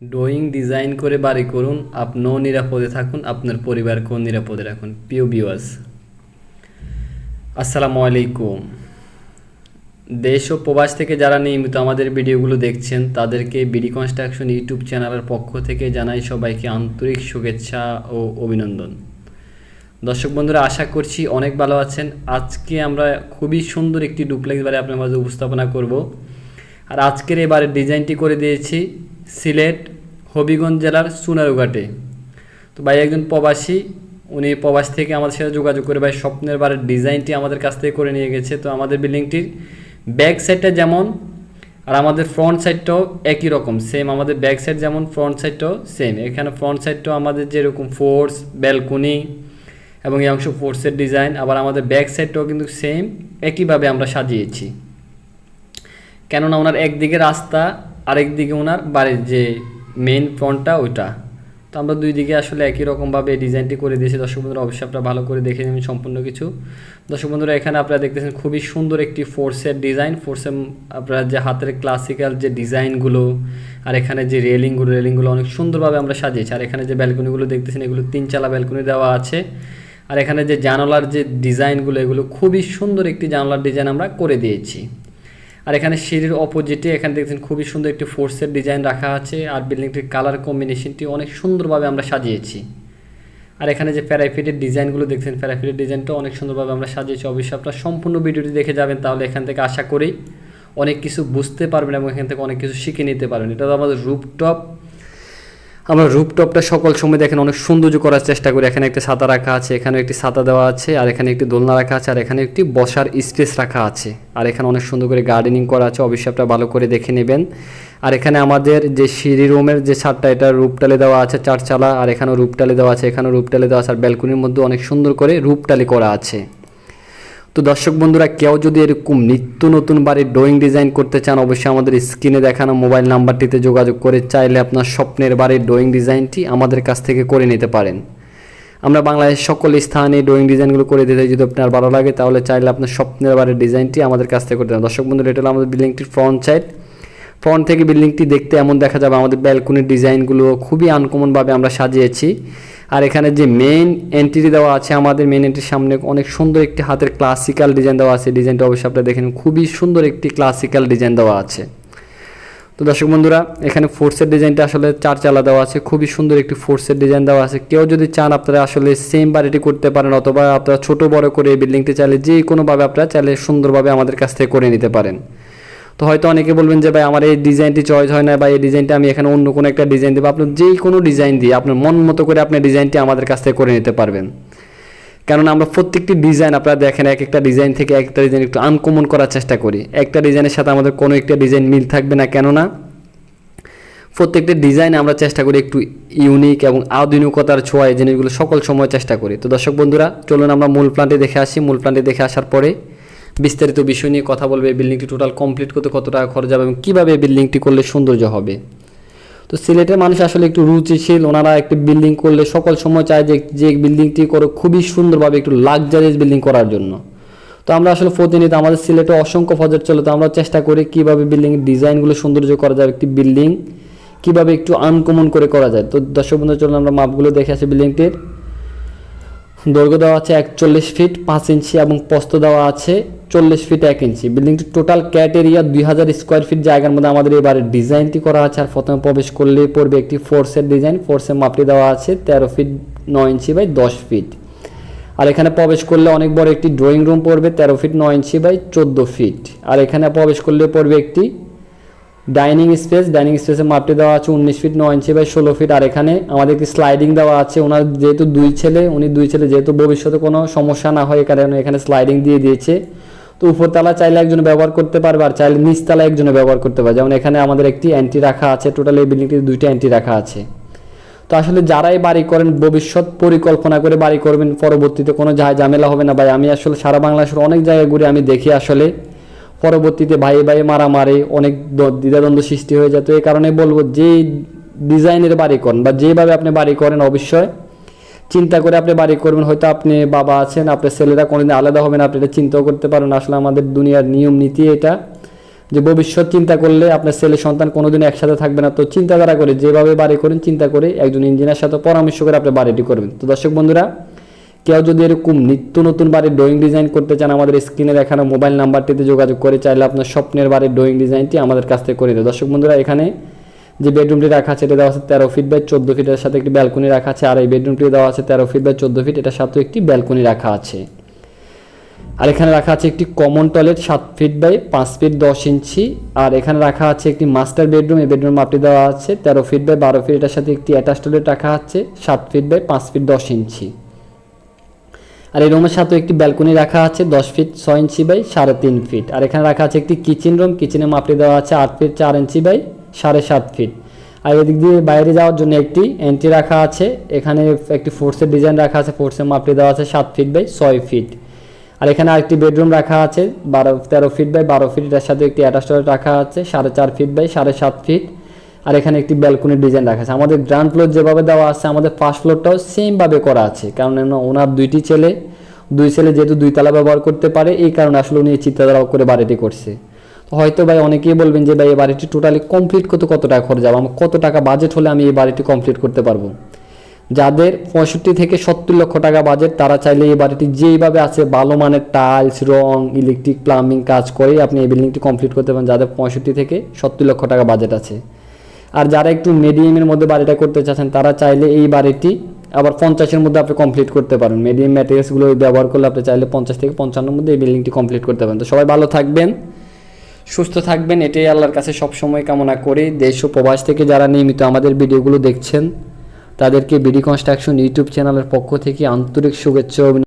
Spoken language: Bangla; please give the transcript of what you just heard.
ড্রয়িং, ডিজাইন করে বাড়ি করুন। আপনিও নিরাপদে থাকুন, আপনার পরিবারকেও নিরাপদে রাখুন। প্রিয় ভিউয়ার্স আসসালামু আলাইকুম। দেশ ও প্রবাস থেকে যারা নিয়মিত আমাদের ভিডিওগুলো দেখছেন, তাদেরকে বিডি কনস্ট্রাকশন ইউটিউব চ্যানেলের পক্ষ থেকে জানাই সবাইকে আন্তরিক শুভেচ্ছা ও অভিনন্দন। দর্শক বন্ধুরা, আশা করছি অনেক ভালো আছেন। আজকে আমরা খুবই সুন্দর একটি ডুপ্লেক্স বাড়ি আপনার মাঝে উপস্থাপনা করব। আর আজকের এই বাড়ির ডিজাইনটি করে দিয়েছি। সিলেট, হবিগঞ্জ জেলার সুনারুঘাটে। তো ভাই, একজন প্রবাসী, উনি প্রবাস থেকে আমাদের সাথে যোগাযোগ করে ভাই, স্বপ্নের বাড়ির ডিজাইনটি আমাদের কাছ থেকে করে নিয়ে গেছে। তো আমাদের বিল্ডিংটির ব্যাক সাইডটা যেমন, আর আমাদের ফ্রন্ট সাইডটাও একই রকম সেম আমাদের ব্যাক সাইড যেমন, ফ্রন্ট সাইডটাও সেম এখানে ফ্রন্ট সাইডটাও আমাদের যেরকম ফোর্স ব্যালকনি এবং এই অংশ ফোর্সের ডিজাইন আবার আমাদের ব্যাক সাইডটাও কিন্তু সেম একইভাবে আমরা সাজিয়েছি। কেননা ওনার একদিকে রাস্তা আরেকদিকে ওনার বাড়ির যে মেন ফ্রন্টটা ওইটা। তো আমরা দুই দিকে আসলে একই রকমভাবে ডিজাইনটি করে দিয়েছি। দর্শক বন্ধুরা, অবশ্যই আপনারা ভালো করে দেখে নেবেন সম্পূর্ণ কিছু। দর্শক বন্ধুরা, এখানে আপনারা দেখতেছেন খুবই সুন্দর একটি ফোর্সের ডিজাইন ফোর্সের আপনারা যে হাতের ক্লাসিক্যাল যে ডিজাইনগুলো আর এখানে যে রেলিংগুলো রেলিংগুলো অনেক সুন্দরভাবে আমরা সাজিয়েছি। আর এখানে যে ব্যালকনিগুলো দেখতেছেন, এগুলো তিন চালা ব্যালকনি দেওয়া আছে। আর এখানে যে জানালার যে ডিজাইনগুলো এগুলো খুবই সুন্দর একটি জানালার ডিজাইন আমরা করে দিয়েছি। আর এখানে সিঁড়ির অপোজিটে এখানে দেখছেন খুবই সুন্দর একটি ফোর্সের ডিজাইন রাখা আছে আর বিল্ডিংটির কালার কম্বিনেশনটি অনেক সুন্দরভাবে আমরা সাজিয়েছি। আর এখানে যে প্যারাফিটের ডিজাইনগুলো দেখছেন প্যারাফিটের ডিজাইনটা অনেক সুন্দরভাবে আমরা সাজিয়েছি। অবশ্যই আপনারা সম্পূর্ণ ভিডিওটি দেখে যাবেন, তাহলে এখান থেকে আশা করি অনেক কিছু বুঝতে পারবেন এবং এখান থেকে অনেক কিছু শিখে নিতে পারবেন। এটা তো আমাদের রুপটপ আমরা রুপটপটা সকল সময় দেখেন অনেক সৌন্দর্য করার চেষ্টা করি। এখানে একটা ছাতা রাখা আছে এখানে একটি ছাতা দেওয়া আছে, আর এখানে একটি দোলনা রাখা আছে, আর এখানে একটি বসার স্পেস রাখা আছে। আর এখানে অনেক সুন্দর করে গার্ডেনিং করা আছে অবশ্যই আপনারা ভালো করে দেখে নেবেন। আর এখানে আমাদের যে সিঁড়ি রুমের যে ছাদটা, এটা রূপটালি দেওয়া আছে চারচালা, আর এখানেও রূপটালি দেওয়া আছে, এখানেও রূপটালি দেওয়া আছে, আর ব্যালকনির মধ্যে অনেক সুন্দর করে রূপটালি করা আছে। তো দর্শক বন্ধুরা, কেউ যদি এরকম নিত্য নতুন বাড়ির ড্রয়িং ডিজাইন করতে চান, অবশ্যই আমাদের স্ক্রিনে দেখানো মোবাইল নাম্বারটিতে যোগাযোগ করে চাইলে আপনার স্বপ্নের বাড়ির ড্রয়িং ডিজাইনটি আমাদের কাছ থেকে করে নিতে পারেন। আমরা বাংলাদেশ সকল স্থানে ড্রয়িং ডিজাইনগুলো করে দিতে যদি আপনার ভালো লাগে, তাহলে চাইলে আপনার স্বপ্নের বাড়ির ডিজাইনটি আমাদের কাছ থেকে করতে পারেন দর্শক বন্ধুরা, এটা হলো আমাদের বিল্ডিংটির ফ্রন্ট সাইড ফ্রন্ট থেকে বিল্ডিংটি দেখতে এমন দেখা যাবে। আমাদের ব্যালকনির ডিজাইনগুলো খুবই আনকমনভাবে আমরা সাজিয়েছি। আর এখানে যে মেইন এন্ট্রি দেওয়া আছে আমাদের মেইন এন্ট্রির সামনে অনেক সুন্দর একটি হাতের ক্লাসিক্যাল ডিজাইন দেওয়া আছে। ডিজাইনটা অবশ্যই আপনারা দেখেন, খুবই সুন্দর একটি ক্লাসিক্যাল ডিজাইন দেওয়া আছে। তো দর্শক বন্ধুরা, এখানে ফোর্সের ডিজাইনটা আসলে চার চালা দেওয়া আছে, খুবই সুন্দর একটি ফোর্সের ডিজাইন দেওয়া আছে। কেউ যদি চান আপনারা আসলে সেম বাড়িটি করতে পারেন, অথবা আপনারা ছোট বড় করে এই বিল্ডিংটি চাইলে যে কোনোভাবে আপনারা চাইলে সুন্দরভাবে আমাদের কাছ থেকে করে নিতে পারেন। তো হয়তো অনেকে বলবেন যে, ভাই, আমার এই ডিজাইনটি চয়েস হয় না বা এই ডিজাইনটা আমি এখানে অন্য কোনো একটা ডিজাইন দেবো। আপনার যে কোনো ডিজাইন দিয়ে আপনার মন মতো করে আপনি ডিজাইনটি আমাদের কাছ থেকে করে নিতে পারবেন। কেননা আমরা প্রত্যেকটি ডিজাইন আপনারা দেখেন, এক একটা ডিজাইন থেকে এক একটা ডিজাইন একটু আনকমন করার চেষ্টা করি। একটা ডিজাইনের সাথে আমাদের কোনো একটা ডিজাইন মিল থাকবে না। কেননা প্রত্যেকটি ডিজাইন আমরা চেষ্টা করি একটু ইউনিক এবং আধুনিকতার ছোঁয়া এই জিনিসগুলো সকল সময় চেষ্টা করি। তো দর্শক বন্ধুরা, চলুন আমরা মূল প্ল্যানটি দেখে আসি। মূল প্ল্যানটি দেখে আসার পরে বিস্তারিত বিষয় নিয়ে কথা বলবে বিল্ডিংটি টোটাল কমপ্লিট করতে কত টাকা খরচ হবে এবং কীভাবে বিল্ডিংটি করলে সৌন্দর্য হবে? তো সিলেটের মানুষ আসলে একটু রুচিশীল, ওনারা একটি বিল্ডিং করলে সকল সময় চায় যে যে বিল্ডিংটি করো খুবই সুন্দরভাবে একটু লাক্সারিয়াস বিল্ডিং করার জন্য। তো আমরা আসলে প্রতিনিয়ত, আমাদের সিলেটে অসংখ্য প্রজেক্ট চলে, তো আমরা চেষ্টা করি কীভাবে বিল্ডিংয়ের ডিজাইনগুলো সৌন্দর্য করা যাবে একটি বিল্ডিং কীভাবে একটু আনকমন করে করা যায়। তো দর্শক বন্ধু চলুন আমরা মাপগুলো দেখে আসি বিল্ডিংটির দৈর্ঘ্য দেওয়া আছে একচল্লিশ ফিট পাঁচ ইঞ্চি এবং প্রস্থ দেওয়া আছে চল্লিশ ফিট এক ইঞ্চি। বিল্ডিংটির টোটাল ক্যাট এরিয়া দুই হাজার স্কোয়ার ফিট জায়গার মধ্যে আমাদের এবারে ডিজাইনটি করা আছে আর প্রথমে প্রবেশ করলে পড়বে একটি ফোর্সের ডিজাইন। ফোর্সের মাপটি দেওয়া আছে তেরো ফিট নয় ইঞ্চি বাই দশ ফিট। আর এখানে প্রবেশ করলে অনেক বড় একটি ড্রয়িং রুম পড়বে তেরো ফিট নয় ইঞ্চি বাই চোদ্দ ফিট। আর এখানে প্রবেশ করলে পড়বে একটি ডাইনিং স্পেস ডাইনিং স্পেসের মাপটি দেওয়া আছে উনিশ ফিট নয় ইঞ্চি বাই ষোলো ফিট আর এখানে আমাদের একটি স্লাইডিং দেওয়া আছে। ওনার যেহেতু দুই ছেলে, উনি দুই ছেলে, যেহেতু ভবিষ্যতে কোনো সমস্যা না হয় কারণে এখানে স্লাইডিং দিয়ে দিয়েছে। তো উপরতলা চাইলে একজন ব্যবহার করতে পারবে, আর চাইলে নিচতলা একজনে ব্যবহার করতে পারবে। যেমন এখানে আমাদের একটি অ্যান্টি রাখা আছে টোটাল এই বিল্ডিংটির দুইটা অ্যান্টি রাখা আছে। তো আসলে যারাই বাড়ি করেন, ভবিষ্যৎ পরিকল্পনা করে বাড়ি করবেন, পরবর্তীতে কোনো ঝামেলা হবে না। ভাই, আমি আসলে সারা বাংলাদেশের অনেক জায়গায় ঘুরে আমি দেখি আসলে। পরবর্তীতে ভাই ভাই মারামারি, অনেক দ্বিধাদ্বন্দ্ব সৃষ্টি হয়ে যায়। তো এই কারণে বলব যে ডিজাইনের বাড়ি করেন বা যেভাবে আপনি বাড়ি করেন, অবশ্যই চিন্তা করে আপনি বাড়ি করবেন। হয়তো আপনি বাবা আছেন, আপনার ছেলেরা কোনোদিন আলাদা হবে না, আপনি এটা চিন্তাও করতে পারেন। আসলে আমাদের দুনিয়ার নিয়ম, নীতি এটা যে ভবিষ্যৎ চিন্তা করলে আপনার ছেলে সন্তান কোনোদিন একসাথে থাকবে না। তো চিন্তাধারা করে, যেভাবে বাড়ি করেন, চিন্তা করে একজন ইঞ্জিনিয়ার সাথে পরামর্শ করে আপনি বাড়িটি করবেন। তো দর্শক বন্ধুরা কেউ যদি এরকম নিত্য নতুন বাড়ির ড্রয়িং ডিজাইন করতে চান, আমাদের স্ক্রিনে দেখানো মোবাইল নাম্বারটিতে যোগাযোগ করে চাইলে আপনার স্বপ্নের বাড়ির ড্রয়িং ডিজাইনটি আমাদের কাছ থেকে করে দেয় দর্শক বন্ধুরা, এখানে যে বেডরুমটি রাখা আছে, এটা দেওয়া আছে তেরো ফিট বাই চোদ্দ ফিটের সাথে একটি ব্যালকনি রাখা আছে, আর এই বেডরুমটি দেওয়া আছে তেরো ফিট বাই চোদ্দ ফিট এটার সাথেও একটি ব্যালকনি রাখা আছে। আর এখানে রাখা আছে একটি কমন টয়লেট সাত ফিট বাই পাঁচ ফিট দশ ইঞ্চি, আর এখানে রাখা আছে একটি মাস্টার বেডরুম এই বেডরুম মাপটি দেওয়া আছে তেরো ফিট বাই বারো ফিট এটার সাথে একটি অ্যাটাচ টয়লেট রাখা আছে, সাত ফিট বাই পাঁচ ফিট দশ ইঞ্চি। আর এই রুমের সাথে একটি ব্যালকনি রাখা আছে, দশ ফিট ছয় ইঞ্চি বাই সাড়ে তিন ফিট। আর এখানে রাখা আছে একটি কিচেন রুম, কিচেনের মাপটি দেওয়া আছে আট ফিট চার ইঞ্চি বাই সাড়ে সাত ফিট। আর এদিক দিয়ে বাইরে যাওয়ার জন্য একটি এন্ট্রি রাখা আছে, এখানে একটি ফোর্সের ডিজাইন রাখা আছে ফোর্সের মাপটি দেওয়া আছে সাত ফিট বাই ছয় ফিট। আর এখানে আরেকটি বেডরুম রাখা আছে, বারো, তেরো ফিট বাই বারো ফিট এটার সাথে একটি অ্যাটাচ রাখা আছে, সাড়ে চার ফিট বাই সাড়ে সাত ফিট। আর এখানে একটি ব্যালকনির ডিজাইন রাখা আছে। আমাদের গ্রাউন্ড ফ্লোর যেভাবে দেওয়া আছে, আমাদের ফার্স্ট ফ্লোরটাও সেমভাবে করা আছে। কারণ ওনার দুইটি ছেলে, দুই ছেলে যেহেতু দুই তালা ব্যবহার করতে পারে, এই কারণে আসলে উনি চিন্তাধারা করে বাড়িটি করছে। তো হয়তো ভাই অনেকেই বলবেন যে ভাই, এই বাড়িটি টোটালি কমপ্লিট করতে কত টাকা খরচ যাবে আমার কত টাকা বাজেট হলে আমি এই বাড়িটি কমপ্লিট করতে পারব? যাদের পঁয়ষট্টি থেকে সত্তর লক্ষ টাকা বাজেট তারা চাইলে এই বাড়িটি যেইভাবে আছে, ভালো মানের টাইলস রং ইলেকট্রিক প্লাম্বিং কাজ করে আপনি এই বিল্ডিংটি কমপ্লিট করতে পারেন। যাদের পঁয়ষট্টি থেকে সত্তর লক্ষ টাকা বাজেট আছে। আর যারা একটু মিডিয়ামের মধ্যে বাড়িটা করতে চাচ্ছেন, তারা চাইলে এই বাড়িটি আবার পঞ্চাশের মধ্যে আপনি কমপ্লিট করতে পারেন। মিডিয়াম ম্যাটেরিয়ালসগুলো ব্যবহার করলে আপনি চাইলে পঞ্চাশ থেকে পঞ্চান্নর মধ্যে এই বিল্ডিংটি কমপ্লিট করতে পারেন। তো সবাই ভালো থাকবেন, সুস্থ থাকবেন। এটাই আল্লাহর কাছে সবসময় কামনা করি। দেশ ও প্রবাস থেকে যারা নিয়মিত আমাদের ভিডিওগুলো দেখছেন, তাদেরকে বিডি কনস্ট্রাকশন ইউটিউব চ্যানেলের পক্ষ থেকে আন্তরিক শুভেচ্ছা